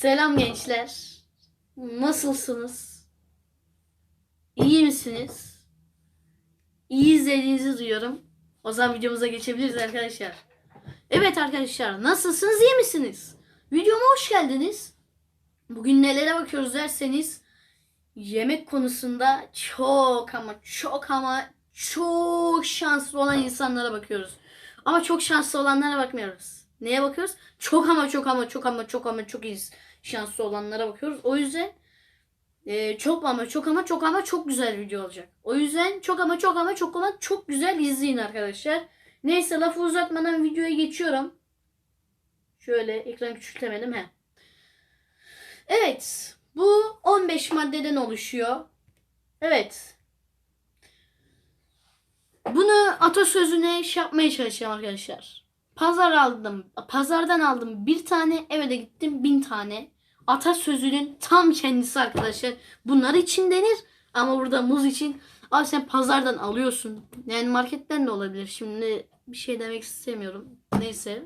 Selam gençler. Nasılsınız? İyi misiniz? İyi izlediğinizi duyuyorum. O zaman videomuza geçebiliriz arkadaşlar. Evet arkadaşlar nasılsınız iyi misiniz? Videoma hoş geldiniz. Bugün nelere bakıyoruz derseniz yemek konusunda çok ama çok ama çok şanslı olan insanlara bakıyoruz. Ama çok şanslı olanlara bakmıyoruz. Neye bakıyoruz? Çok ama çok ama çok ama çok ama çok iyi şanslı olanlara bakıyoruz. O yüzden e, çok ama çok ama çok ama çok güzel video olacak. O yüzden çok ama çok ama çok ama çok güzel izleyin arkadaşlar. Neyse lafı uzatmadan videoya geçiyorum. Şöyle ekran küçültemedim he. Evet. Bu 15 maddeden oluşuyor. Evet. Bunu atasözüne şey yapmaya çalışacağım arkadaşlar. Pazar aldım. Pazardan aldım bir tane. Eve de gittim bin tane. Atasözünün tam kendisi arkadaşlar. Bunlar için denir. Ama burada muz için. Abi sen pazardan alıyorsun. Yani marketten de olabilir. Şimdi bir şey demek istemiyorum. Neyse.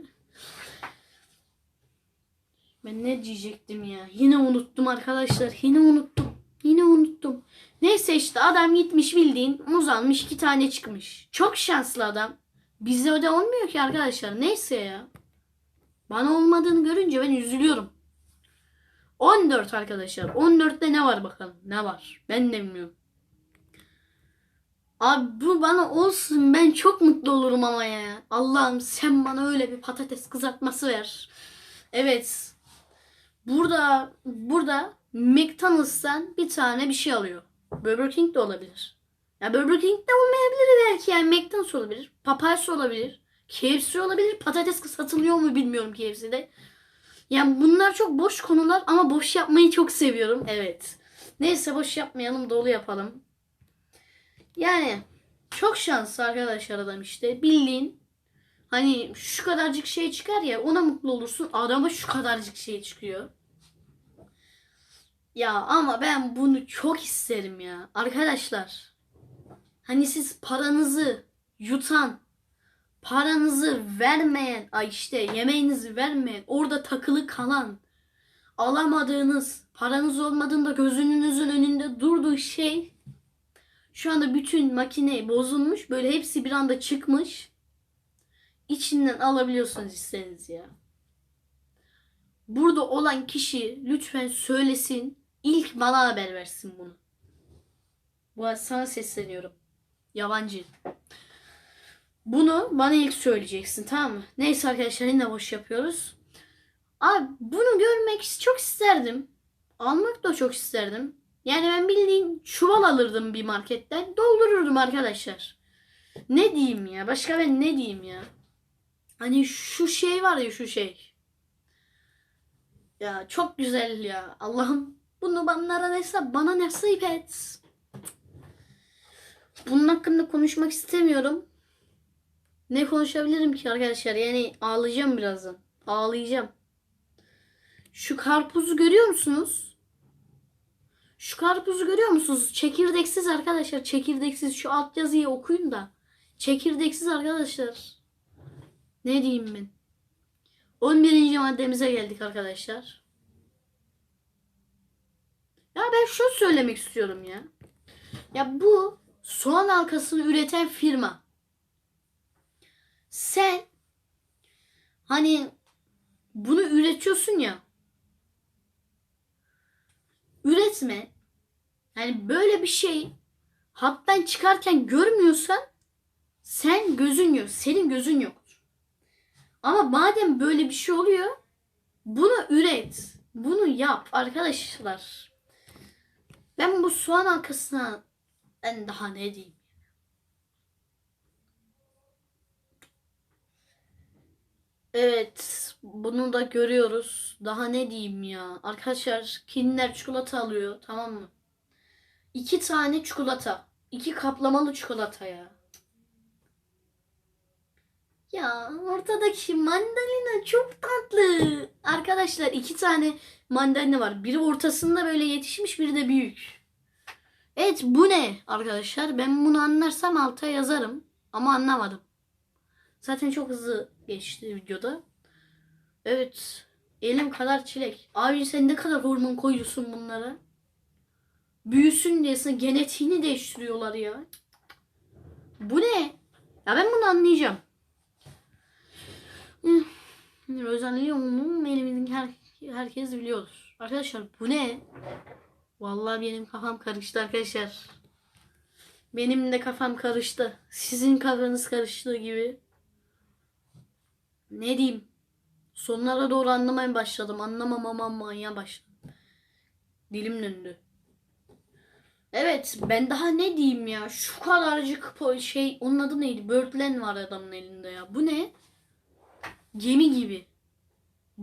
Ben ne diyecektim ya? Yine unuttum arkadaşlar. Yine unuttum. Yine unuttum. Neyse işte adam gitmiş bildiğin muz almış iki tane çıkmış. Çok şanslı adam. Bizde öde olmuyor ki arkadaşlar. Neyse ya. Bana olmadığını görünce ben üzülüyorum. 14 arkadaşlar. 14'te ne var bakalım? Ne var? Ben de bilmiyorum. Abi bu bana olsun. Ben çok mutlu olurum ama ya. Allah'ım sen bana öyle bir patates kızartması ver. Evet. Burada burada McDonald's'tan bir tane bir şey alıyor. Burger King de olabilir. Ya Burger King de olmayabilir belki yani McDonald's olabilir. Papayas olabilir. KFC olabilir. Patates satılıyor mu bilmiyorum KFC'de. Yani bunlar çok boş konular ama boş yapmayı çok seviyorum. Evet. Neyse boş yapmayalım dolu yapalım. Yani çok şanslı arkadaşlar adam işte. Bildiğin hani şu kadarcık şey çıkar ya ona mutlu olursun. Adama şu kadarcık şey çıkıyor. Ya ama ben bunu çok isterim ya. Arkadaşlar Hani siz paranızı yutan, paranızı vermeyen, ay işte yemeğinizi vermeyen, orada takılı kalan, alamadığınız, paranız olmadığında gözünüzün önünde durduğu şey şu anda bütün makine bozulmuş. Böyle hepsi bir anda çıkmış. İçinden alabiliyorsunuz istediğiniz ya. Burada olan kişi lütfen söylesin. İlk bana haber versin bunu. Bu sana sesleniyorum. Yabancı. Bunu bana ilk söyleyeceksin tamam mı? Neyse arkadaşlar yine boş yapıyoruz. Abi bunu görmek çok isterdim. Almak da çok isterdim. Yani ben bildiğin çuval alırdım bir marketten. Doldururdum arkadaşlar. Ne diyeyim ya? Başka ben ne diyeyim ya? Hani şu şey var ya şu şey. Ya çok güzel ya. Allah'ım bunu bana neyse bana nasip et. Bunun hakkında konuşmak istemiyorum. Ne konuşabilirim ki arkadaşlar? Yani ağlayacağım birazdan. Ağlayacağım. Şu karpuzu görüyor musunuz? Şu karpuzu görüyor musunuz? Çekirdeksiz arkadaşlar. Çekirdeksiz. Şu alt yazıyı okuyun da. Çekirdeksiz arkadaşlar. Ne diyeyim ben? 11. maddemize geldik arkadaşlar. Ya ben şunu söylemek istiyorum ya. Ya bu soğan halkasını üreten firma. Sen hani bunu üretiyorsun ya. Üretme. Yani böyle bir şey hattan çıkarken görmüyorsan sen gözün yok. Senin gözün yoktur. Ama madem böyle bir şey oluyor bunu üret. Bunu yap arkadaşlar. Ben bu soğan halkasına ben daha ne diyeyim? Evet, bunu da görüyoruz. Daha ne diyeyim ya? Arkadaşlar, Kinder çikolata alıyor, tamam mı? İki tane çikolata. iki kaplamalı çikolata ya. Ya ortadaki mandalina çok tatlı. Arkadaşlar iki tane mandalina var. Biri ortasında böyle yetişmiş, biri de büyük. Evet bu ne arkadaşlar? Ben bunu anlarsam alta yazarım. Ama anlamadım. Zaten çok hızlı geçti videoda. Evet. Elim kadar çilek. Abi sen ne kadar hormon koyuyorsun bunlara? Büyüsün diye genetiğini değiştiriyorlar ya. Bu ne? Ya ben bunu anlayacağım. Özelliği onun elimizin her, herkes biliyordur. Arkadaşlar bu ne? Vallahi benim kafam karıştı arkadaşlar. Benim de kafam karıştı. Sizin kafanız karıştığı gibi. Ne diyeyim? Sonlara doğru anlamaya başladım. Anlamamama manyağa başladım. Dilim döndü. Evet ben daha ne diyeyim ya. Şu kadarcık şey onun adı neydi? Birdland var adamın elinde ya. Bu ne? Gemi gibi.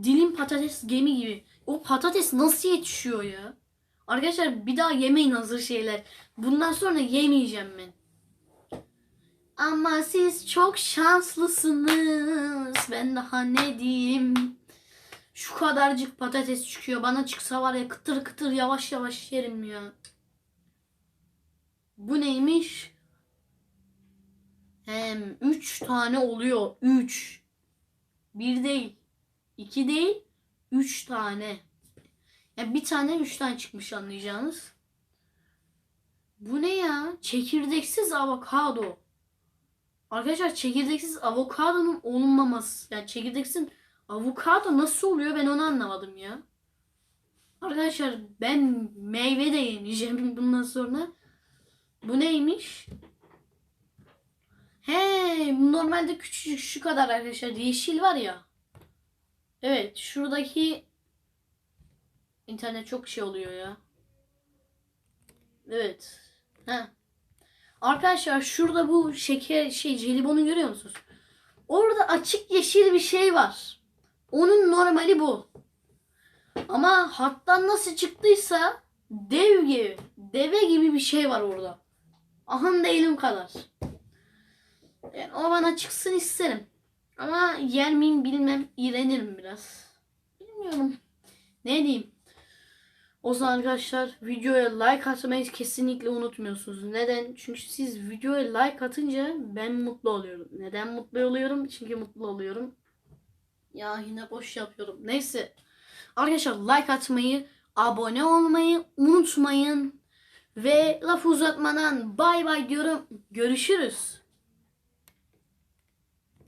Dilim patates gemi gibi. O patates nasıl yetişiyor ya? Arkadaşlar bir daha yemeyin hazır şeyler. Bundan sonra yemeyeceğim ben. Ama siz çok şanslısınız. Ben daha ne diyeyim? Şu kadarcık patates çıkıyor. Bana çıksa var ya kıtır kıtır yavaş yavaş yerim ya. Bu neymiş? Hem 3 tane oluyor. 3. Bir değil. iki değil. 3 tane. Ya bir tane 3 tane çıkmış anlayacağınız. Bu ne ya? Çekirdeksiz avokado. Arkadaşlar çekirdeksiz avokadonun olmaması. Yani çekirdeksiz avokado nasıl oluyor ben onu anlamadım ya. Arkadaşlar ben meyve de yemeyeceğim bundan sonra. Bu neymiş? He, normalde küçücük şu kadar arkadaşlar. Yeşil var ya. Evet, şuradaki internet çok şey oluyor ya. Evet. Ha. Arkadaşlar şurada bu şeker şey jelibonu görüyor musunuz? Orada açık yeşil bir şey var. Onun normali bu. Ama hattan nasıl çıktıysa dev gibi, deve gibi bir şey var orada. Aham da elim kadar. Yani o bana çıksın isterim. Ama yer miyim bilmem iğrenirim biraz. Bilmiyorum. Ne diyeyim? O zaman arkadaşlar videoya like atmayı kesinlikle unutmuyorsunuz. Neden? Çünkü siz videoya like atınca ben mutlu oluyorum. Neden mutlu oluyorum? Çünkü mutlu oluyorum. Ya yine boş yapıyorum. Neyse. Arkadaşlar like atmayı, abone olmayı unutmayın. Ve laf uzatmadan bay bay diyorum. Görüşürüz.